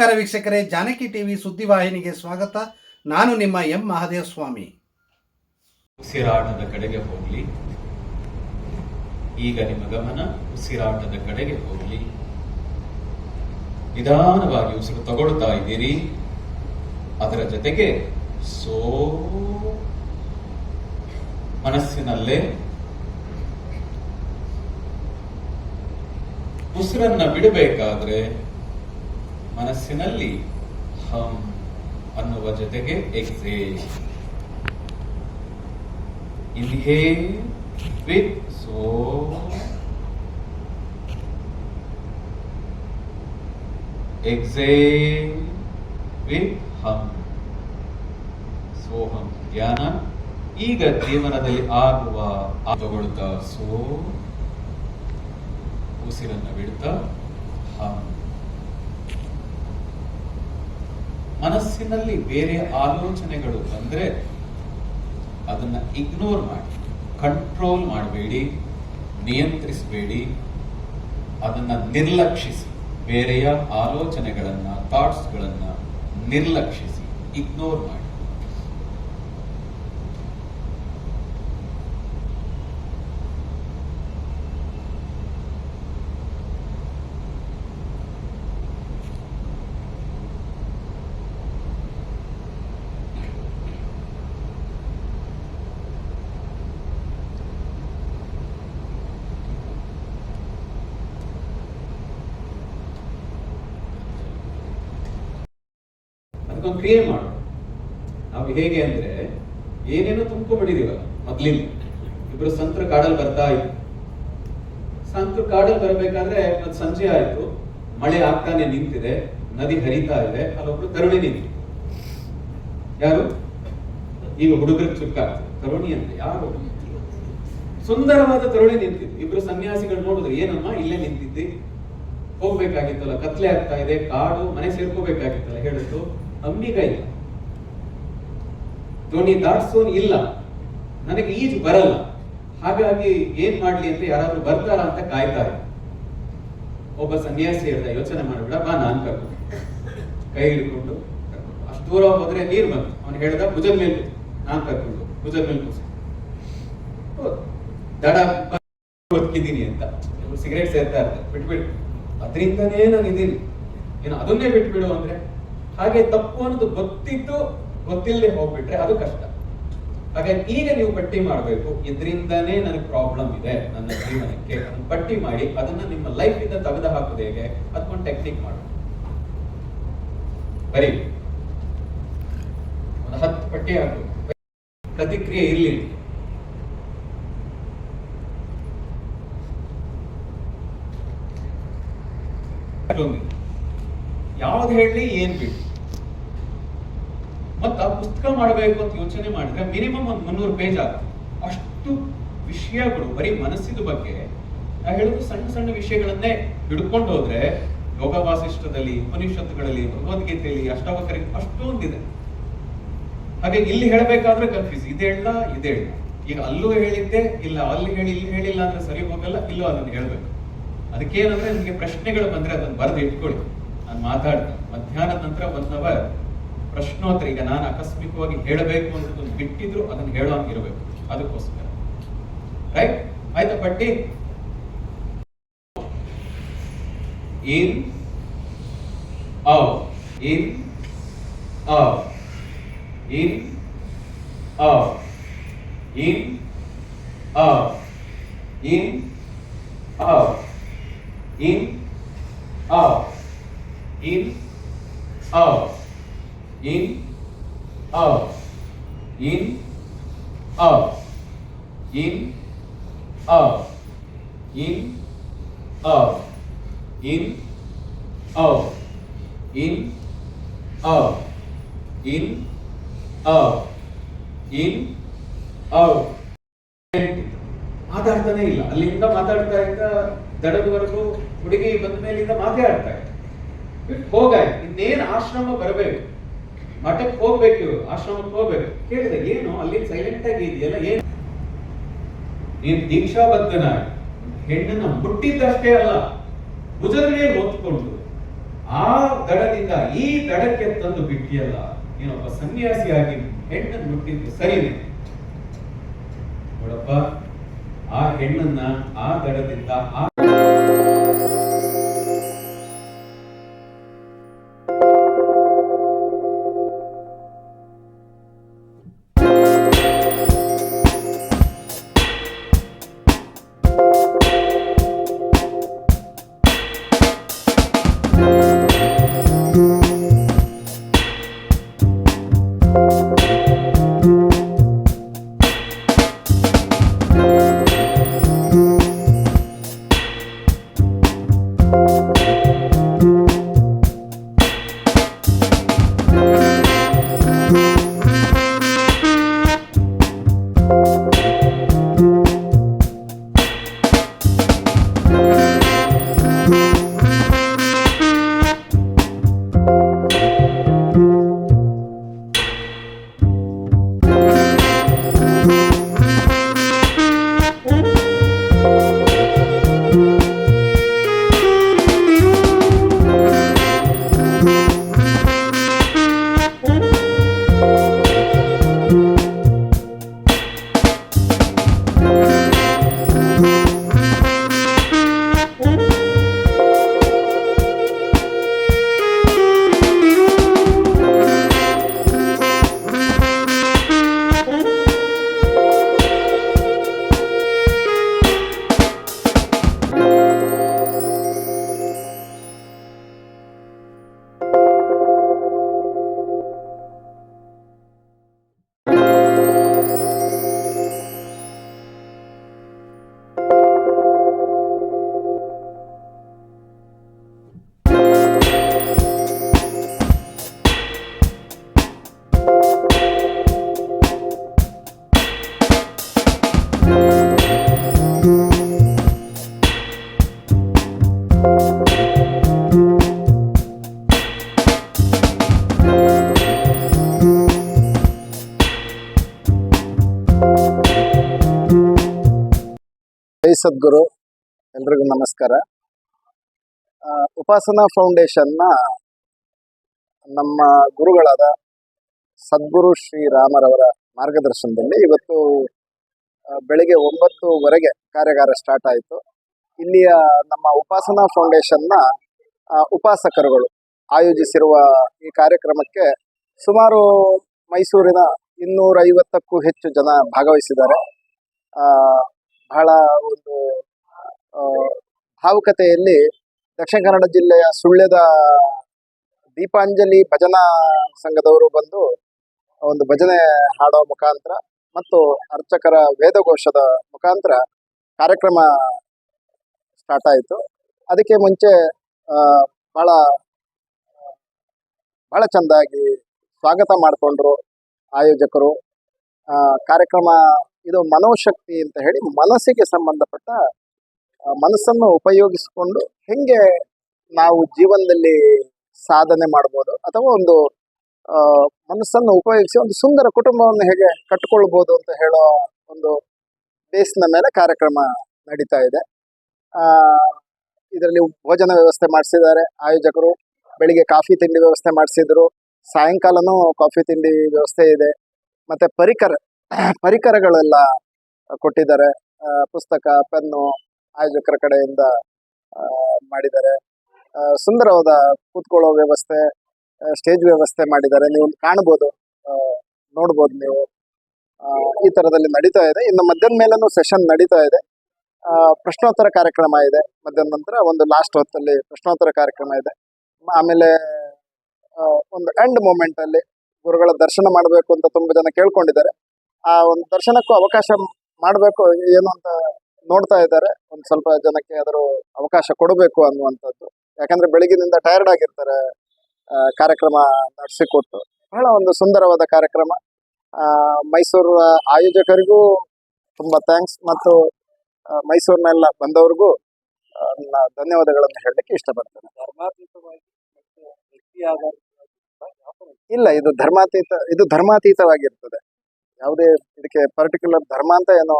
ನಮಸ್ಕಾರ ವೀಕ್ಷಕರೇ, ಜಾನಕಿ ಟಿವಿ ಸುದ್ದಿವಾಹಿನಿಗೆ ಸ್ವಾಗತ. ನಾನು ನಿಮ್ಮ ಎಂ ಮಹಾದೇವ ಸ್ವಾಮಿ ಉಸಿರಾಟದ ಕಡೆಗೆ ಹೋಗ್ಲಿ. ಈಗ ನಿಮ್ಮ ಗಮನ ಉಸಿರಾಟದ ಕಡೆಗೆ ಹೋಗ್ಲಿ. ನಿಧಾನವಾಗಿ ಉಸಿರು ತಗೊಳ್ತಾ ಇದ್ದೀರಿ. ಅದರ ಜೊತೆಗೆ ಸೋ ಮನಸ್ಸಿನಲ್ಲೇ ಉಸಿರನ್ನ ಬಿಡಬೇಕಾದ್ರೆ ಮನಸ್ಸಿನಲ್ಲಿ ಹಂ ಅನ್ನುವ ಜೊತೆಗೆ ಎಕ್ಸೇಲ್ ಇನ್ಹೇಲ್ ವಿತ್ ಸೋ ಎಕ್ಸೇ ವಿತ್ ಹಂ ಸೋಹಂ ಧ್ಯಾನ ಈಗ ಜೀವನದಲ್ಲಿ ಆಗುವ ತಗೊಳ್ತಾ ಸೋ ಉಸಿರನ್ನು ಬಿಡ್ತಾ ಹಂ. ಮನಸ್ಸಿನಲ್ಲಿ ಬೇರೆ ಆಲೋಚನೆಗಳು ಬಂದ್ರೆ ಅದನ್ನ ಇಗ್ನೋರ್ ಮಾಡಿ ಕಂಟ್ರೋಲ್ ಮಾಡಬೇಡಿ, ನಿಯಂತ್ರಿಸಬೇಡಿ, ಅದನ್ನ ನಿರ್ಲಕ್ಷಿಸಿ, ಬೇರೆಯ ಆಲೋಚನೆಗಳನ್ನ ಥಾಟ್ಸ್ಗಳನ್ನ ನಿರ್ಲಕ್ಷಿಸಿ ಇಗ್ನೋರ್ ಮಾಡಿ. ಅದಕ್ಕೊಂದು ಕ್ರಿಯೆ ಮಾಡು. ನಾವು ಹೇಗೆ ಅಂದ್ರೆ ಏನೇನೋ ತುಂಬ್ಕೊಂಡ್ಬಿಟ್ಟಿದೀವಲ್ಲ ಮೊದ್ಲಿಂದ. ಇಬ್ರು ಸಂತರ ಕಾಡಲ್ಲಿ ಬರ್ತಾ ಇದ್ರು ಸಂತ್ರ ಕಾಡಲ್ಲಿ ಬರಬೇಕಾದ್ರೆ ಮತ್ತೆ ಸಂಜೆ ಆಯ್ತು. ಮಳೆ ಆಗ್ತಾನೆ ನಿಂತಿದೆ. ನದಿ ಹರಿತಾ ಇದೆ. ಅಲ್ಲೊಬ್ರು ತರುಣಿ ನಿಂತು. ಯಾರು? ಈಗ ಹುಡುಗರಿಗೆ ಚುಕ್ಕಾಗ್ತದೆ ತರುಣಿ ಅಂದ್ರೆ ಯಾರು? ಸುಂದರವಾದ ತರುಣಿ ನಿಂತಿದ್ದು ಇಬ್ರು ಸನ್ಯಾಸಿಗಳು ನೋಡಿದ್ರು, ಏನಮ್ಮ, ಇಲ್ಲೇ ನಿಂತಿದ್ದಿ? ಹೋಗ್ಬೇಕಾಗಿತ್ತಲ್ಲ, ಕತ್ಲೆ ಆಗ್ತಾ ಇದೆ, ಕಾಡು, ಮನೆ ಸೇರ್ಕೋಬೇಕಾಗಿತ್ತಲ್ಲ ಹೇಳಿದ್ದು ಅಂಬಿಗ ಇಲ್ಲ ದೋಣಿ ದಾಟ್ಸೋನ್ ಇಲ್ಲ. ನನಗೆ ಈಜು ಬರಲ್ಲ. ಹಾಗಾಗಿ ಏನ್ ಮಾಡ್ಲಿ ಅಂತ ಯಾರಾದ್ರೂ ಬರ್ತಾರ ಅಂತ ಕಾಯ್ತಾರೆ. ಒಬ್ಬ ಸನ್ಯಾಸಿ ಹೇಳ್ದ, ಯೋಚನೆ ಮಾಡಬೇಡ, ಬಾ, ನಾನ್ ಕರ್ಕೊಂಡು ಕೈ ಹಿಡ್ಕೊಂಡು ಅಷ್ಟು ದೂರ ಹೋದ್ರೆ ನೀರ್ ಬಂತು. ಅವನು ಹೇಳ್ದ, ಭುಜದ ಮೇಲೆ. ನಾನ್ ಕರ್ಕೊಂಡು ಭುಜದ ಮೇಲೆ ಕೂಸ ದಡ ಬದುಕಿದ್ದೀನಿ ಅಂತ. ಸಿಗರೇಟ್ ಸೇರ್ತಾ ಇರ್ತಾರೆ. ಬಿಟ್ಬಿಡು. ಅದರಿಂದನೇ ನಾನು ಇದ್ದೀನಿ ಏನು ಅದನ್ನೇ ಬಿಟ್ಬಿಡು ಅಂದ್ರೆ ಹಾಗೆ ತಪ್ಪು ಅನ್ನೋದು ಗೊತ್ತಿದ್ದು ಗೊತ್ತಿಲ್ಲದೆ ಹೋಗ್ಬಿಟ್ರೆ ಅದು ಕಷ್ಟ. ಹಾಗಾಗಿ ಈಗ ನೀವು ಪಟ್ಟಿ ಮಾಡಬೇಕು, ಇದರಿಂದನೇ ನನಗೆ ಪ್ರಾಬ್ಲಮ್ ಇದೆ ನನ್ನ ಜೀವನಕ್ಕೆ. ಪಟ್ಟಿ ಮಾಡಿ, ಅದನ್ನ ನಿಮ್ಮ ಲೈಫ್ ಇಂದ ತೆಗೆದು ಹಾಕೋದು ಹೇಗೆ? ಅದಕ್ಕೊಂದು ಟೆಕ್ನಿಕ್ ಮಾಡು. ಬರಿ ಒಂದು ಹತ್ತು ಪಟ್ಟಿ ಹಾಕು. ಪ್ರತಿಕ್ರಿಯೆ ಇರಲಿ. ಯಾವ್ದು ಹೇಳಿ ಏನ್ ಬಿಡಿ ಮತ್ತ ಪುಸ್ತಕ ಮಾಡಬೇಕು ಅಂತ ಯೋಚನೆ ಮಾಡಿದ್ರೆ ಮಿನಿಮಮ್ ಒಂದು ಮುನ್ನೂರು ಪೇಜ್ ಆಗುತ್ತೆ. ಅಷ್ಟು ವಿಷಯಗಳು, ಬರೀ ಮನಸ್ಸಿದ ಬಗ್ಗೆ ನಾ ಹೇಳುದು ಸಣ್ಣ ಸಣ್ಣ ವಿಷಯಗಳನ್ನೇ ಹಿಡ್ಕೊಂಡು ಹೋದ್ರೆ ಯೋಗ ವಾಸಿಷ್ಠದಲ್ಲಿ ಉಪನಿಷತ್ತುಗಳಲ್ಲಿ, ಭಗವದ್ಗೀತೆಯಲ್ಲಿ ಅಷ್ಟಾವಕರಿಗೆ ಅಷ್ಟೊಂದಿದೆ. ಹಾಗೆ ಇಲ್ಲಿ ಹೇಳಬೇಕಾದ್ರೆ ಕನ್ಫ್ಯೂಸ್ ಇದೆಲ್ಲ ಹೇಳ ಇದೆ ಹೇಳ ಈಗ ಅಲ್ಲೂ ಹೇಳಿದ್ದೆ, ಇಲ್ಲ ಅಲ್ಲಿ ಹೇಳಿ, ಇಲ್ಲಿ ಹೇಳಿಲ್ಲ ಅಂದ್ರೆ ಸರಿ ಹೋಗಲ್ಲ, ಇಲ್ಲೂ ಅದನ್ನು ಹೇಳ್ಬೇಕು. ಅದಕ್ಕೇನಂದ್ರೆ ನಿಮಗೆ ಪ್ರಶ್ನೆಗಳು ಬಂದ್ರೆ ಅದನ್ನ ಬರೆದು ಇಟ್ಕೊಳ್ಳಿ. ನಾನು ಮಾತಾಡ್ತೀನಿ. ಮಧ್ಯಾಹ್ನದ ನಂತರ ಒನ್ ಅವರ್ ಪ್ರಶ್ನೋತ್ತರ ಈಗ ನಾನು ಆಕಸ್ಮಿಕವಾಗಿ ಹೇಳಬೇಕು ಅನ್ನೋದನ್ನು ಬಿಟ್ಟಿದ್ರು ಅದನ್ನು ಹೇಳೋಂಗಿರಬೇಕು ಅದಕ್ಕೋಸ್ಕರ. ರೈಟ್ ಆಯ್ತಾ ಪಟ್ಟಿ? ಇನ್ ಅ ಇನ್ ಅ ಇನ್ ಅ ಇನ್ ಅ ಇನ್ ಅ ಇನ್ ಅ ಇನ್ ಅ in, of. In, of. In, of. In, of. In, of. In, of. In, of. In, out. ಮಾತಾಡ್ತಾನೆ ಇಲ್ಲ. ಅಲ್ಲಿಂದ ಮಾತಾಡ್ತಾ ಇದ್ದ ದಡದವರೆಗೂ ಹುಡುಗಿ ಬಂದ ಮೇಲಿಂದ ಇದ್ದ. ಬಿಟ್ಟು ಹೋಗಾಯ್ತು. ಇನ್ನೇನು ಆಶ್ರಮ ಬರಬೇಕು? ಮಠಕ್ಕೆ ಹೋಗ್ಬೇಕು ಆಶ್ರಮಕ್ಕೆ ಹೋಗ್ಬೇಕು. ಕೇಳಿದೆ, ಏನು? ಅಲ್ಲಿ ಸೈಲೆಂಟ್ ಆಗಿ ಇದೆಯಲ್ಲ? ಏನು? ನೀನ್ ದೀಕ್ಷಾಬದ್ಧನಾಗಿ ಹೆಣ್ಣನ್ನ ಮುಟ್ಟಿದ್ದಷ್ಟೇ ಅಲ್ಲ ಮೇಲೆ ಹೊತ್ಕೊಂಡು ಆ ದಡದಿಂದ ಈ ದಡಕ್ಕೆ ತಂದು ಬಿಟ್ಟಿಯಲ್ಲ ನೀನೊಬ್ಬ ಸನ್ಯಾಸಿಯಾಗಿ ಹೆಣ್ಣನ್ನು ಮುಟ್ಟಿದ್ದು ಸರಿನೇ? ನೋಡಪ್ಪ, ಆ ಹೆಣ್ಣನ್ನ ಆ ದಡದಿಂದ ಆ ಸದ್ಗುರು, ಎಲ್ರಿಗೂ ನಮಸ್ಕಾರ. ಉಪಾಸನಾ ಫೌಂಡೇಶನ್ನ ನಮ್ಮ ಗುರುಗಳಾದ ಸದ್ಗುರು ಶ್ರೀರಾಮರವರ ಮಾರ್ಗದರ್ಶನದಲ್ಲಿ ಇವತ್ತು ಬೆಳಿಗ್ಗೆ ಒಂಬತ್ತುವರೆಗೆ ಕಾರ್ಯಾಗಾರ ಸ್ಟಾರ್ಟ್ ಆಯಿತು. ಇಲ್ಲಿಯ ನಮ್ಮ ಉಪಾಸನಾ ಫೌಂಡೇಶನ್ನ ಉಪಾಸಕರುಗಳು ಆಯೋಜಿಸಿರುವ ಈ ಕಾರ್ಯಕ್ರಮಕ್ಕೆ ಸುಮಾರು ಮೈಸೂರಿನ ಇನ್ನೂರೈವತ್ತಕ್ಕೂ ಹೆಚ್ಚು ಜನ ಭಾಗವಹಿಸಿದ್ದಾರೆ. ಬಹಳ ಒಂದು ಭಾವುಕತೆಯಲ್ಲಿ ದಕ್ಷಿಣ ಕನ್ನಡ ಜಿಲ್ಲೆಯ ಸುಳ್ಯದ ದೀಪಾಂಜಲಿ ಭಜನಾ ಸಂಘದವರು ಬಂದು ಒಂದು ಭಜನೆ ಹಾಡೋ ಮುಖಾಂತರ ಮತ್ತು ಅರ್ಚಕರ ವೇದಘೋಷದ ಮುಖಾಂತರ ಕಾರ್ಯಕ್ರಮ ಸ್ಟಾರ್ಟ್ ಆಯಿತು. ಅದಕ್ಕೆ ಮುಂಚೆ ಬಹಳ ಬಹಳ ಚೆಂದಾಗಿ ಸ್ವಾಗತ ಮಾಡಿಕೊಂಡ್ರು ಆಯೋಜಕರು. ಕಾರ್ಯಕ್ರಮ ಇದು ಮನೋಶಕ್ತಿ ಅಂತ ಹೇಳಿ ಮನಸ್ಸಿಗೆ ಸಂಬಂಧಪಟ್ಟ ಮನಸ್ಸನ್ನು ಉಪಯೋಗಿಸಿಕೊಂಡು ಹೆಂಗೆ ನಾವು ಜೀವನದಲ್ಲಿ ಸಾಧನೆ ಮಾಡ್ಬೋದು ಅಥವಾ ಒಂದು ಮನಸ್ಸನ್ನು ಉಪಯೋಗಿಸಿ ಒಂದು ಸುಂದರ ಕುಟುಂಬವನ್ನು ಹೇಗೆ ಕಟ್ಟಿಕೊಳ್ಬೋದು ಅಂತ ಹೇಳೋ ಒಂದು ಬೇಸ್ನ ಮೇಲೆ ಕಾರ್ಯಕ್ರಮ ನಡೀತಾ ಇದೆ. ಇದರಲ್ಲಿ ಭೋಜನ ವ್ಯವಸ್ಥೆ ಮಾಡಿಸಿದ್ದಾರೆ. ಆಯೋಜಕರು ಬೆಳಿಗ್ಗೆ ಕಾಫಿ ತಿಂಡಿ ವ್ಯವಸ್ಥೆ ಮಾಡಿಸಿದ್ರು. ಸಾಯಂಕಾಲನೂ ಕಾಫಿ ತಿಂಡಿ ವ್ಯವಸ್ಥೆ ಇದೆ. ಮತ್ತೆ ಪರಿಕರ ಪರಿಕರಗಳೆಲ್ಲ ಕೊಟ್ಟಿದ್ದಾರೆ. ಪುಸ್ತಕ, ಪೆನ್ನು ಆಯೋಜಕರ ಕಡೆಯಿಂದ ಮಾಡಿದ್ದಾರೆ. ಸುಂದರವಾದ ಕೂತ್ಕೊಳ್ಳೋ ವ್ಯವಸ್ಥೆ ಸ್ಟೇಜ್ ವ್ಯವಸ್ಥೆ ಮಾಡಿದ್ದಾರೆ. ನೀವು ಕಾಣ್ಬೋದು. ನೋಡ್ಬೋದು ನೀವು. ಈ ತರದಲ್ಲಿ ನಡೀತಾ ಇದೆ. ಇನ್ನು ಮಧ್ಯಾಹ್ನ ಮೇಲೂ ಸೆಷನ್ ನಡೀತಾ ಇದೆ. ಪ್ರಶ್ನೋತ್ತರ ಕಾರ್ಯಕ್ರಮ ಇದೆ. ಮಧ್ಯಾಹ್ನ ನಂತರ ಒಂದು ಲಾಸ್ಟ್ ಹೊತ್ತಲ್ಲಿ ಪ್ರಶ್ನೋತ್ತರ ಕಾರ್ಯಕ್ರಮ ಇದೆ. ಆಮೇಲೆ ಒಂದು ಎಂಡ್ ಮೂಮೆಂಟ್ ಅಲ್ಲಿ ಗುರುಗಳ ದರ್ಶನ ಮಾಡಬೇಕು ಅಂತ ತುಂಬಾ ಜನ ಕೇಳ್ಕೊಂಡಿದ್ದಾರೆ. ಆ ಒಂದು ದರ್ಶನಕ್ಕೂ ಅವಕಾಶ ಮಾಡಬೇಕು ಏನು ಅಂತ ನೋಡ್ತಾ ಇದ್ದಾರೆ. ಒಂದು ಸ್ವಲ್ಪ ಜನಕ್ಕೆ ಅದರ ಅವಕಾಶ ಕೊಡಬೇಕು ಅನ್ನುವಂಥದ್ದು. ಯಾಕಂದ್ರೆ ಬೆಳಗಿನಿಂದ ಟಯರ್ಡ್ ಆಗಿರ್ತಾರೆ ಕಾರ್ಯಕ್ರಮ ನಡೆಸಿಕೊಟ್ಟು ಬಹಳ ಒಂದು ಸುಂದರವಾದ ಕಾರ್ಯಕ್ರಮ. ಮೈಸೂರು ಆಯೋಜಕರಿಗೂ ತುಂಬಾ ಥ್ಯಾಂಕ್ಸ್ ಮತ್ತು ಮೈಸೂರಿನೆಲ್ಲ ಬಂದವ್ರಿಗೂ ಧನ್ಯವಾದಗಳನ್ನು ಹೇಳಲಿಕ್ಕೆ ಇಷ್ಟಪಡ್ತೇನೆ. ಇಲ್ಲ ಇದು ಧರ್ಮಾತೀತ ಇದು ಧರ್ಮಾತೀತವಾಗಿರ್ತದೆ. ಯಾವುದೇ ಇದಕ್ಕೆ ಪರ್ಟಿಕ್ಯುಲರ್ ಧರ್ಮ ಅಂತ ಏನೋ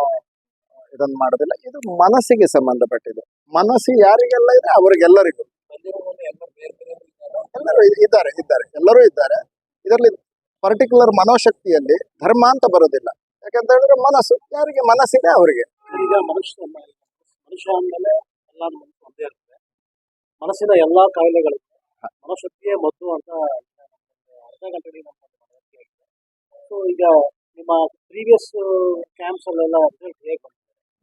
ಇದನ್ನ ಮಾಡೋದಿಲ್ಲ. ಇದು ಮನಸ್ಸಿಗೆ ಸಂಬಂಧಪಟ್ಟಿದೆ. ಮನಸ್ಸು ಯಾರಿಗೆಲ್ಲ ಇದೆ ಅವರಿಗೆಲ್ಲರಿಗೂ. ಎಲ್ಲರೂ ಇದ್ದಾರೆ ಇದ್ದಾರೆ ಎಲ್ಲರೂ ಇದ್ದಾರೆ. ಇದರಲ್ಲಿ ಪರ್ಟಿಕ್ಯುಲರ್ ಮನೋಶಕ್ತಿಯಲ್ಲಿ ಧರ್ಮ ಅಂತ ಬರೋದಿಲ್ಲ. ಯಾಕಂತ ಹೇಳಿದ್ರೆ ಮನಸ್ಸು ಯಾರಿಗೆ ಮನಸ್ಸಿದೆ ಅವರಿಗೆ. ಈಗ ಮನುಷ್ಯ ಮನುಷ್ಯ ಅಂದಮೇಲೆ ಎಲ್ಲ ಮನಸ್ಸು ಒಂದೇ ಇರುತ್ತೆ. ಮನಸ್ಸಿನ ಎಲ್ಲಾ ಕಾಯಿಲೆಗಳಿಗೆ ಮನೋಶಕ್ತಿಯೇ ಮದ್ದು ಅಂತ ಅರ್ಧ ಗಂಟೆಗೆ ನಮ್ಮ ಮನವರಿಕೆ ಸೊ ಈಗ ನಿಮ್ಮ ಪ್ರೀವಿಯಸ್ ಕ್ಯಾಂಪ್ಸ್ ಅಲ್ಲೆಲ್ಲ ರಿಸಲ್ಟ್ ಹೇಗೆ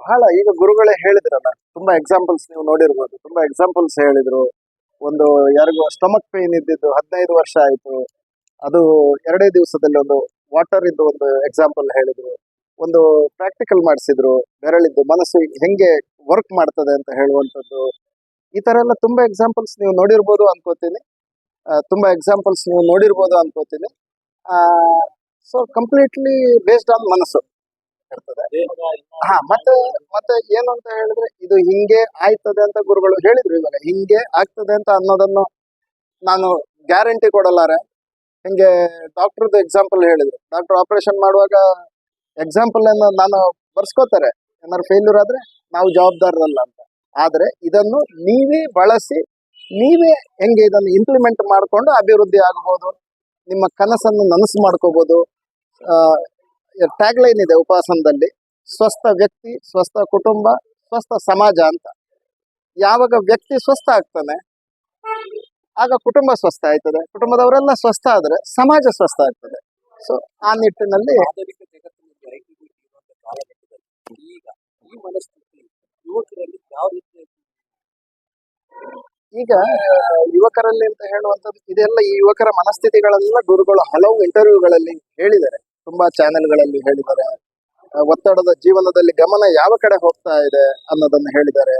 ಬಹಳ, ಈಗ ಗುರುಗಳೇ ಹೇಳಿದ್ರಲ್ಲ, ತುಂಬಾ ಎಕ್ಸಾಂಪಲ್ಸ್ ನೀವು ನೋಡಿರ್ಬೋದು. ತುಂಬಾ ಎಕ್ಸಾಂಪಲ್ಸ್ ಹೇಳಿದ್ರು. ಒಂದು, ಯಾರಿಗೂ ಸ್ಟಮಕ್ ಪೇನ್ ಇದ್ದಿದ್ದು ಹದಿನೈದು ವರ್ಷ ಆಯ್ತು. ಅದು ಎರಡೇ ದಿವಸದಲ್ಲಿ ಒಂದು ವಾಟರ್ ಇದ್ದು ಒಂದು ಎಕ್ಸಾಂಪಲ್ ಹೇಳಿದ್ರು. ಒಂದು ಪ್ರಾಕ್ಟಿಕಲ್ ಮಾಡಿಸಿದ್ರು. ಬೆರಳಿದ್ದು, ಮನಸ್ಸು ಹೆಂಗೆ ವರ್ಕ್ ಮಾಡ್ತದೆ ಅಂತ ಹೇಳುವಂಥದ್ದು. ಈ ತರ ಎಲ್ಲ ತುಂಬಾ ಎಕ್ಸಾಂಪಲ್ಸ್ ನೀವು ನೋಡಿರ್ಬೋದು ಅನ್ಕೋತೀನಿ. ತುಂಬಾ ಎಕ್ಸಾಂಪಲ್ಸ್ ನೀವು ನೋಡಿರ್ಬೋದು ಅನ್ಕೋತೀನಿ. ಸೊ ಕಂಪ್ಲೀಟ್ಲಿ ಬೇಸ್ಡ್ ಆನ್ ಮನಸ್ಸು. ಇರ್ತದೆ. ಹಾ, ಮತ್ತೆ ಮತ್ತೆ ಏನು ಅಂತ ಹೇಳಿದ್ರೆ, ಇದು ಹಿಂಗೆ ಆಯ್ತದೆ ಅಂತ ಗುರುಗಳು ಹೇಳಿದ್ರು ಇವಾಗ. ಹಿಂಗೆ ಆಗ್ತದೆ ಅಂತ ಅನ್ನೋದನ್ನು ನಾನು ಗ್ಯಾರಂಟಿ ಕೊಡಲಾರೆ. ಹಿಂಗೆ ಡಾಕ್ಟರ್ದು ಎಕ್ಸಾಂಪಲ್ ಹೇಳಿದ್ರು. ಡಾಕ್ಟರ್ ಆಪರೇಷನ್ ಮಾಡುವಾಗ ಎಕ್ಸಾಂಪಲ್ ಅನ್ನು ನಾನು ಬರ್ಸ್ಕೋತಾರೆ. ಏನಾದ್ರು ಫೇಲ್ಯೂರ್ ಆದ್ರೆ ನಾವು ಜವಾಬ್ದಾರರಲ್ಲ ಅಂತ. ಆದ್ರೆ ಇದನ್ನು ನೀವೇ ಬಳಸಿ, ನೀವೇ ಹೆಂಗೆ ಇದನ್ನು ಇಂಪ್ಲಿಮೆಂಟ್ ಮಾಡಿಕೊಂಡು ಅಭಿವೃದ್ಧಿ ಆಗಬಹುದು ನಿಮ್ಮ ಕನಸನ್ನು ನನಸು ಮಾಡ್ಕೋಬಹುದು ಟ್ಯಾಗ್ ಲೈನ್ ಇದೆ ಉಪಾಸನದಲ್ಲಿ. ಸ್ವಸ್ಥ ವ್ಯಕ್ತಿ ಸ್ವಸ್ಥ ಕುಟುಂಬ ಸ್ವಸ್ಥ ಸಮಾಜ ಅಂತ. ಯಾವಾಗ ವ್ಯಕ್ತಿ ಸ್ವಸ್ಥ ಆಗ್ತಾನೆ ಆಗ ಕುಟುಂಬ ಸ್ವಸ್ಥ ಆಯ್ತದೆ. ಕುಟುಂಬದವರೆಲ್ಲ ಸ್ವಸ್ಥ ಆದ್ರೆ ಸಮಾಜ ಸ್ವಸ್ಥ ಆಗ್ತದೆ. ಸೊ ಆ ನಿಟ್ಟಿನಲ್ಲಿ ಈಗ ಯುವಕರಲ್ಲಿ ಯಾವ ರೀತಿ ಈಗ ಯುವಕರಲ್ಲಿ ಅಂತ ಹೇಳುವಂಥದ್ದು ಇದೆಲ್ಲ ಈ ಯುವಕರ ಮನಸ್ಥಿತಿಗಳೆಲ್ಲ ಗುರುಗಳು ಹಲವು ಇಂಟರ್ವ್ಯೂಗಳಲ್ಲಿ ಹೇಳಿದ್ದಾರೆ. ತುಂಬಾ ಚಾನೆಲ್ಗಳಲ್ಲಿ ಹೇಳಿದ್ದಾರೆ. ಒತ್ತಡದ ಜೀವನದಲ್ಲಿ ಗಮನ ಯಾವ ಕಡೆ ಹೋಗ್ತಾ ಇದೆ ಅನ್ನೋದನ್ನ ಹೇಳಿದ್ದಾರೆ.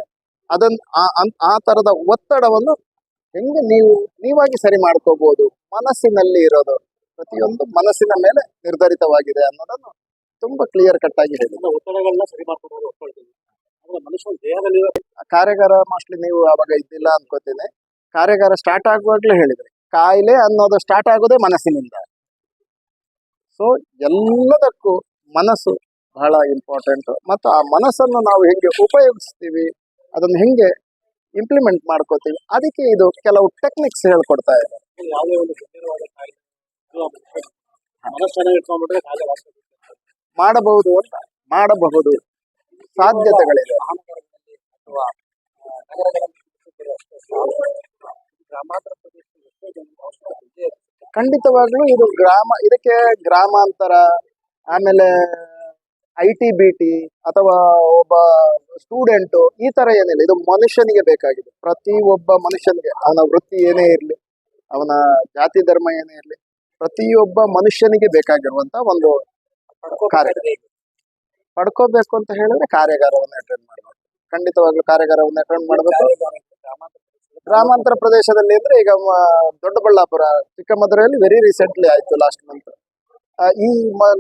ಅದನ್ ಆ- ತರದ ಒತ್ತಡವನ್ನು ಹೆಂಗೆ ನೀವು ನೀವಾಗಿ ಸರಿ ಮಾಡ್ಕೋಬಹುದು ಮನಸ್ಸಿನಲ್ಲಿ ಇರೋದು ಪ್ರತಿಯೊಂದು ಮನಸ್ಸಿನ ಮೇಲೆ ನಿರ್ಧರಿತವಾಗಿದೆ ಅನ್ನೋದನ್ನು ತುಂಬಾ ಕ್ಲಿಯರ್ ಕಟ್ ಆಗಿ ಹೇಳಿದ್ರು ಒತ್ತಡಗಳನ್ನ ಸರಿ ಮಾಡ್ಕೊಂಡು ಮನುಷ್ಯನ ದೇಹದಲ್ಲಿರೋ ಕಾರ್ಯಾಗಾರ ಮೋಸ್ಟ್ಲಿ ನೀವು ಅವಾಗ ಇದ್ದಿಲ್ಲ ಅನ್ಕೋತೀನಿ. ಕಾರ್ಯಾಗಾರ ಸ್ಟಾರ್ಟ್ ಆಗುವಾಗ್ಲೇ ಹೇಳಿದ್ರಿ ಕಾಯಿಲೆ ಅನ್ನೋದು ಸ್ಟಾರ್ಟ್ ಆಗೋದೇ ಮನಸ್ಸಿನಿಂದ. ಸೊ ಎಲ್ಲದಕ್ಕೂ ಮನಸ್ಸು ಬಹಳ ಇಂಪಾರ್ಟೆಂಟ್ ಮತ್ತು ಆ ಮನಸ್ಸನ್ನು ನಾವು ಹೆಂಗೆ ಉಪಯೋಗಿಸ್ತೀವಿ ಅದನ್ನು ಹೆಂಗೆ ಇಂಪ್ಲಿಮೆಂಟ್ ಮಾಡ್ಕೋತೀವಿ ಅದಕ್ಕೆ ಇದು ಕೆಲವು ಟೆಕ್ನಿಕ್ಸ್ ಹೇಳ್ಕೊಡ್ತಾ ಇದೆ ಮಾಡಬಹುದು ಅಂತ ಮಾಡಬಹುದು. ಸಾಧ್ಯತೆಗಳಿದೆ ಮಹಾನಗರಗಳಲ್ಲಿ ಅಥವಾ ಆ, ನಗರಗಳಲ್ಲಿ ಸುತ್ತಿರೋ ಅಷ್ಟೇ ಸಾಲದು. ಗ್ರಾಮಾಂತರ ಪ್ರದೇಶದಲ್ಲಿ ಎಷ್ಟೋ ಜನರಿಗೆ ಅವಶ್ಯಕತೆ ಇದ್ದೇ ಇರುತ್ತೆ. ಖಂಡಿತವಾಗ್ಲೂ ಇದು ಗ್ರಾಮ, ಇದಕ್ಕೆ ಗ್ರಾಮಾಂತರ, ಆಮೇಲೆ ಐ ಟಿ ಬಿ ಟಿ ಅಥವಾ ಒಬ್ಬ ಸ್ಟೂಡೆಂಟು ಈ ತರ ಏನಿಲ್ಲ. ಇದು ಮನುಷ್ಯನಿಗೆ ಬೇಕಾಗಿದೆ. ಪ್ರತಿ ಒಬ್ಬ ಮನುಷ್ಯನಿಗೆ. ಅವನ ವೃತ್ತಿ ಏನೇ ಇರಲಿ, ಅವನ ಜಾತಿ, ಧರ್ಮ ಏನೇ ಇರಲಿ ಪ್ರತಿಯೊಬ್ಬ ಮನುಷ್ಯನಿಗೆ ಬೇಕಾಗಿರುವಂತ ಒಂದು ಕಾರ್ಯ? ಪಡ್ಕೋಬೇಕು ಅಂತ ಹೇಳಿದ್ರೆ ಕಾರ್ಯಾಗಾರವನ್ನು ಅಟೆಂಡ್ ಮಾಡಬೇಕು. ಖಂಡಿತವಾಗ್ಲೂ ಕಾರ್ಯಾಗಾರವನ್ನು ಅಟೆಂಡ್ ಮಾಡಬೇಕು. ಗ್ರಾಮಾಂತರ ಪ್ರದೇಶದಲ್ಲಿ ಅಂದ್ರೆ ಈಗ ದೊಡ್ಡಬಳ್ಳಾಪುರ, ಚಿಕ್ಕಮದುರೆಯಲ್ಲಿ ವೆರಿ ರೀಸೆಂಟ್ಲಿ ಆಯ್ತು ಲಾಸ್ಟ್ ಮಂತ್ ಈ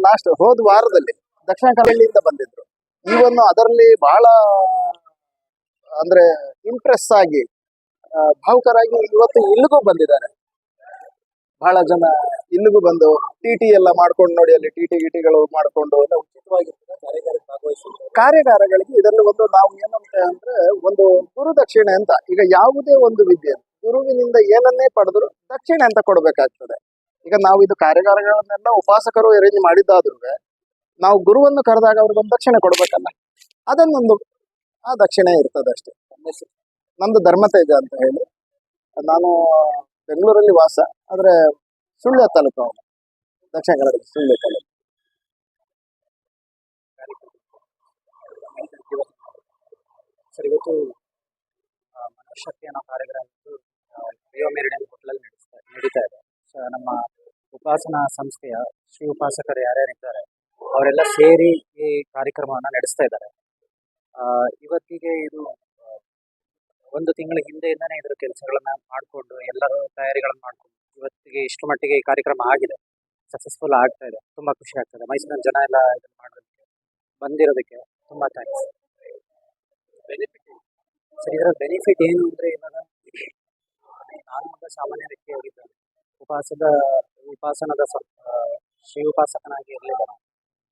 ಲಾಸ್ಟ್ ಹೋದ ವಾರದಲ್ಲಿ ದಕ್ಷಿಣ ಕನ್ನಡಿಯಿಂದ ಬಂದಿದ್ರು. ಈವನ್ನು ಅದರಲ್ಲಿ ಬಹಳ, ಅಂದ್ರೆ ಇಂಪ್ರೆಸ್ ಆಗಿ ಭಾವುಕರಾಗಿ ಇವತ್ತು ಇಲ್ಲಿಗೂ ಬಂದಿದ್ದಾರೆ. ಬಹಳ ಜನ ಇಲ್ಲಿಗೂ ಬಂದು ಟಿ ಟಿ ಎಲ್ಲ ಮಾಡ್ಕೊಂಡು ನೋಡಿ, ಅಲ್ಲಿ ಟಿ ಟಿ ಗಿಟಿಗಳು ಮಾಡ್ಕೊಂಡು ಕಾರ್ಯಾಗಾರಗಳಿಗೆ ಇದರಲ್ಲಿ ಒಂದು ನಾವು ಏನಂತ ಅಂದ್ರೆ ಒಂದು ಗುರು ದಕ್ಷಿಣೆ ಅಂತ, ಈಗ ಯಾವುದೇ ಒಂದು ವಿದ್ಯೆ ಗುರುವಿನಿಂದ ಏನನ್ನೇ ಪಡೆದ್ರು ದಕ್ಷಿಣೆ ಅಂತ ಕೊಡಬೇಕಾಗ್ತದೆ. ಈಗ ನಾವು ಇದು ಕಾರ್ಯಾಗಾರಗಳನ್ನೆಲ್ಲ ಉಪಾಸಕರು ಅರೇಂಜ್ ಮಾಡಿದ್ದಾದ್ರೂ ನಾವು ಗುರುವನ್ನು ಕರೆದಾಗ ಅವ್ರಿಗೊಂದು ದಕ್ಷಿಣೆ ಕೊಡ್ಬೇಕಲ್ಲ, ಅದನ್ನೊಂದು ಆ ದಕ್ಷಿಣೆ ಇರ್ತದೆ ಅಷ್ಟೇ ನಂದು ಧರ್ಮತೇಜ ಅಂತ ಹೇಳಿ. ನಾನು ಬೆಂಗಳೂರಲ್ಲಿ ವಾಸ, ಆದ್ರೆ ಸುಳ್ಯ ತಾಲೂಕು ಅವನು ದಕ್ಷಿಣ ಕನ್ನಡ ಸುಳ್ಯ ತಾಲೂಕು. ಸರ್, ಇವತ್ತು ಮನಃಶಕ್ತಿ ಅನ್ನೋ ಕಾರ್ಯಕ್ರಮ ರಿಯೋ ಮೆರಿಡಿಯನ್ ಹೋಟ್ಲಲ್ಲಿ ನಡೆಸ್ತಾ ನಡೀತಾ ಇದೆ. ಸೊ ನಮ್ಮ ಉಪಾಸನಾ ಸಂಸ್ಥೆಯ ಶ್ರೀ ಉಪಾಸಕರು ಯಾರ್ಯಾರಿದ್ದಾರೆ, ಅವರೆಲ್ಲ ಸೇರಿ ಈ ಕಾರ್ಯಕ್ರಮವನ್ನು ನಡೆಸ್ತಾ ಇದ್ದಾರೆ. ಇವತ್ತಿಗೆ ಇದು ಒಂದು ತಿಂಗಳ ಹಿಂದೆಯಿಂದಾನೆ ಇದ್ರ ಕೆಲಸಗಳನ್ನ ಮಾಡಿಕೊಂಡು ಎಲ್ಲರೂ ತಯಾರಿಗಳನ್ನು ಮಾಡಿಕೊಂಡು, ಇವತ್ತಿಗೆ ಇಷ್ಟು ಮಟ್ಟಿಗೆ ಈ ಕಾರ್ಯಕ್ರಮ ಆಗಿದೆ. ಸಕ್ಸಸ್ಫುಲ್ ಆಗ್ತಾ ಇದೆ. ತುಂಬಾ ಖುಷಿ ಆಗ್ತದೆ. ಮೈಸೂರಿನ ಜನ ಎಲ್ಲ ಇದನ್ನ ಮಾಡೋದಕ್ಕೆ, ಬಂದಿರೋದಕ್ಕೆ ತುಂಬಾ ಥ್ಯಾಂಕ್ಸ್ ಬೆನಿಫಿಟ್ ಸರ್ ಇದರ ಬೆನಿಫಿಟ್ ಏನು ಅಂದ್ರೆ ಇವಾಗ ನಾನು ಸಾಮಾನ್ಯ ವ್ಯಕ್ತಿ ಉಪಾಸದ, ಉಪಾಸನದ ಶ್ರೀ ಉಪಾಸಕನಾಗಿ ಇರಲಿಲ್ಲ ನಾನು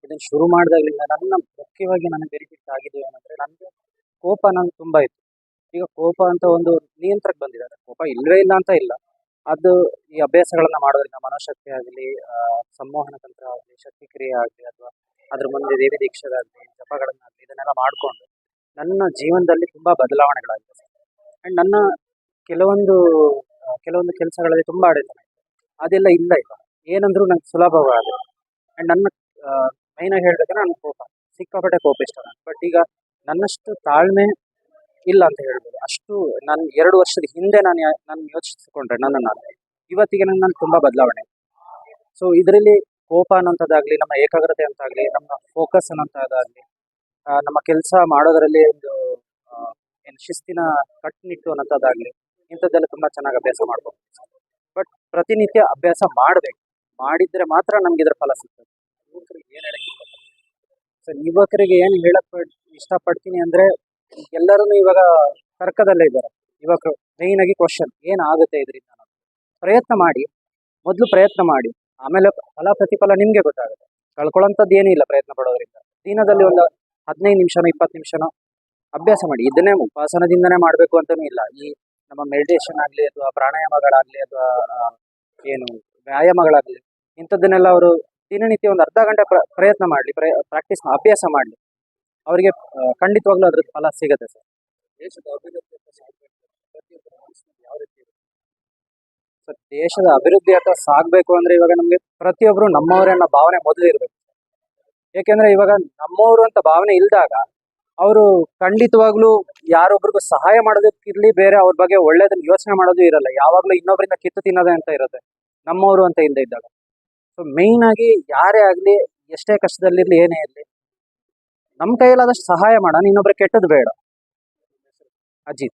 ಇದನ್ನು ಶುರು ಮಾಡಿದಾಗಲಿಂದ ನನ್ನ ಮುಖ್ಯವಾಗಿ ನನಗೆ ಬೆನಿಫಿಟ್ ಆಗಿದೆ ಏನಂದ್ರೆ ನನಗೆ ಕೋಪ ನಂಗೆ ತುಂಬಾ ಇತ್ತು. ಈಗ ಕೋಪ ಅಂತ ಒಂದು ನಿಯಂತ್ರಕ್ಕೆ ಬಂದಿದ್ದಾರೆ ಕೋಪ ಇಲ್ಲವೇ ಇಲ್ಲ ಅಂತ ಇಲ್ಲ. ಅದು ಈ ಅಭ್ಯಾಸಗಳನ್ನ ಮಾಡೋದ್ರಿಂದ ಮನೋಶಕ್ತಿ ಆಗಲಿ ಸಂಮೋಹನ ತಂತ್ರ ಆಗಲಿ ಶಕ್ತಿ ಕ್ರಿಯೆ ಆಗಲಿ, ಅಥವಾ ಅದ್ರ ಮುಂದೆ ದೇವಿ ದೀಕ್ಷೆಗಾಗಲಿ, ಜಪಗಳನ್ನಾಗಲಿ, ಇದನ್ನೆಲ್ಲ ಮಾಡಿಕೊಂಡು ನನ್ನ ಜೀವನದಲ್ಲಿ ತುಂಬ ಬದಲಾವಣೆಗಳಾಗಿದೆ. ಆ್ಯಂಡ್ ನನ್ನ ಕೆಲವೊಂದು ಕೆಲವೊಂದು ಕೆಲಸಗಳಲ್ಲಿ ತುಂಬ ಇತ್ತು. ಅದೆಲ್ಲ ಇಲ್ಲ ಇಲ್ಲ ಏನಂದ್ರೂ ನಂಗೆ ಸುಲಭವಾಗಿದೆ ಆ್ಯಂಡ್ ನನ್ನ ಮೈನಾಗಿ ಹೇಳ್ಬೇಕಂದ್ರೆ ನನ್ನ ಕೋಪ. ಸಿಕ್ಕಾಪಟ್ಟೆ ಕೋಪ ಇಷ್ಟ ಬಟ್ ಈಗ ನನ್ನಷ್ಟು ತಾಳ್ಮೆ ಇಲ್ಲ ಅಂತ ಹೇಳ್ಬೋದು. ಅಷ್ಟು ನಾನು ಎರಡು ವರ್ಷದ ಹಿಂದೆ ನಾನು ನಾನು ಯೋಚಿಸಿಕೊಂಡ್ರೆ ನನ್ನ ನಾನು ಇವತ್ತಿಗೆ ನನ್ನ ನಾನು ತುಂಬ ಬದಲಾವಣೆ. ಸೊ ಇದರಲ್ಲಿ ಕೋಪ ಅನ್ನೋಂಥದ್ದಾಗಲಿ ನಮ್ಮ ಏಕಾಗ್ರತೆ ಅಂತಾಗಲಿ, ನಮ್ಮ ಫೋಕಸ್ ಅನ್ನೋಂಥದ್ದಾಗಲಿ ನಮ್ಮ ಕೆಲಸ ಮಾಡೋದರಲ್ಲಿ ಒಂದು ಏನು ಶಿಸ್ತಿನ ಕಟ್ಟುನಿಟ್ಟು ಅನ್ನೋಂಥದ್ದಾಗಲಿ ಇಂಥದ್ದೆಲ್ಲ ತುಂಬ ಚೆನ್ನಾಗಿ ಅಭ್ಯಾಸ ಮಾಡ್ಬೋದು. ಬಟ್ ಪ್ರತಿನಿತ್ಯ ಅಭ್ಯಾಸ ಮಾಡಬೇಕು. ಮಾಡಿದ್ರೆ ಮಾತ್ರ ನಮ್ಗೆ ಇದ್ರ ಫಲ ಸಿಗ್ತದೆ. ಯುವಕರಿಗೆ ಏನು ಹೇಳಕ್ಕೆ ಸರ್ ಯುವಕರಿಗೆ ಏನು ಹೇಳಕ್ ಪಡ್- ಇಷ್ಟಪಡ್ತೀನಿ ಅಂದ್ರೆ ಎಲ್ಲರೂ ಇವಾಗ ತರ್ಕದಲ್ಲೇ ಇದ್ದಾರೆ. ಇವಾಗ ಮೇಯ್ನ್ ಆಗಿ ಕ್ವಶನ್ ಏನಾಗುತ್ತೆ ಇದರಿಂದ. ಪ್ರಯತ್ನ ಮಾಡಿ, ಮೊದಲು ಪ್ರಯತ್ನ ಮಾಡಿ, ಆಮೇಲೆ ಫಲ ಪ್ರತಿಫಲ ನಿಮಗೆ ಗೊತ್ತಾಗುತ್ತೆ. ಕಳ್ಕೊಳ್ಳೋಂಥದ್ದು ಏನಿಲ್ಲ ಪ್ರಯತ್ನ ಪಡೋದ್ರಿಂದ. ದಿನದಲ್ಲಿ ಒಂದು ಹದಿನೈದು ನಿಮಿಷನೋ, ಇಪ್ಪತ್ತು ನಿಮಿಷನೋ ಅಭ್ಯಾಸ ಮಾಡಿ. ಇದನ್ನೇ ಉಪಾಸನದಿಂದನೇ ಮಾಡಬೇಕು ಅಂತಲೂ ಇಲ್ಲ. ಈ ನಮ್ಮ ಮೆಡಿಟೇಷನ್ ಆಗಲಿ ಅಥವಾ ಪ್ರಾಣಾಯಾಮಗಳಾಗಲಿ ಅಥವಾ ಏನು ವ್ಯಾಯಾಮಗಳಾಗಲಿ ಇಂಥದ್ದನ್ನೆಲ್ಲ ಅವರು ದಿನನಿತ್ಯ ಒಂದು ಅರ್ಧ ಗಂಟೆ ಪ್ರ, ಪ್ರಯತ್ನ ಮಾಡಲಿ ಪ್ರಾಕ್ಟೀಸ್ ಅಭ್ಯಾಸ ಮಾಡಲಿ. ಅವರಿಗೆ ಖಂಡಿತವಾಗ್ಲೂ ಅದ್ರ ಫಲ ಸಿಗುತ್ತೆ ಸರ್. ದೇಶದ ಅಭಿವೃದ್ಧಿ ಯಾವ ರೀತಿ ಸರ್ ದೇಶದ ಅಭಿವೃದ್ಧಿ ಅಂತ ಸಾಗಬೇಕು ಅಂದ್ರೆ ಇವಾಗ ನಮಗೆ ಪ್ರತಿಯೊಬ್ಬರು ನಮ್ಮವರೇ ಅನ್ನೋ ಭಾವನೆ ಮೊದಲು ಇರಬೇಕು. ಏಕೆಂದ್ರೆ ಇವಾಗ ನಮ್ಮವರು ಅಂತ ಭಾವನೆ ಇಲ್ದಾಗ ಅವರು ಖಂಡಿತವಾಗ್ಲೂ ಯಾರೊಬ್ರಿಗೂ ಸಹಾಯ ಮಾಡೋದಕ್ಕಿರ್ಲಿ ಬೇರೆ ಅವ್ರ ಬಗ್ಗೆ ಒಳ್ಳೇದನ್ನ ಯೋಚನೆ ಮಾಡೋದು ಇರಲ್ಲ. ಯಾವಾಗಲೂ ಇನ್ನೊಬ್ಬರಿಂದ ಕಿತ್ತು ತಿನ್ನೋದೇ ಅಂತ ಇರುತ್ತೆ. ನಮ್ಮವರು ಅಂತ ಇಲ್ಲದೆ ಇದ್ದಾಗ. ಸೊ ಮೇಯ್ನ್ ಆಗಿ ಯಾರೇ ಆಗಲಿ ಎಷ್ಟೇ ಕಷ್ಟದಲ್ಲಿರ್ಲಿ ಏನೇ ಇರಲಿ ನಮ್ಮ ಕೈಯಲ್ಲಾದಷ್ಟು ಸಹಾಯ ಮಾಡೋಣ ಇನ್ನೊಬ್ರು ಕೆಟ್ಟದ್ದು ಬೇಡ. ಅಜಿತ್.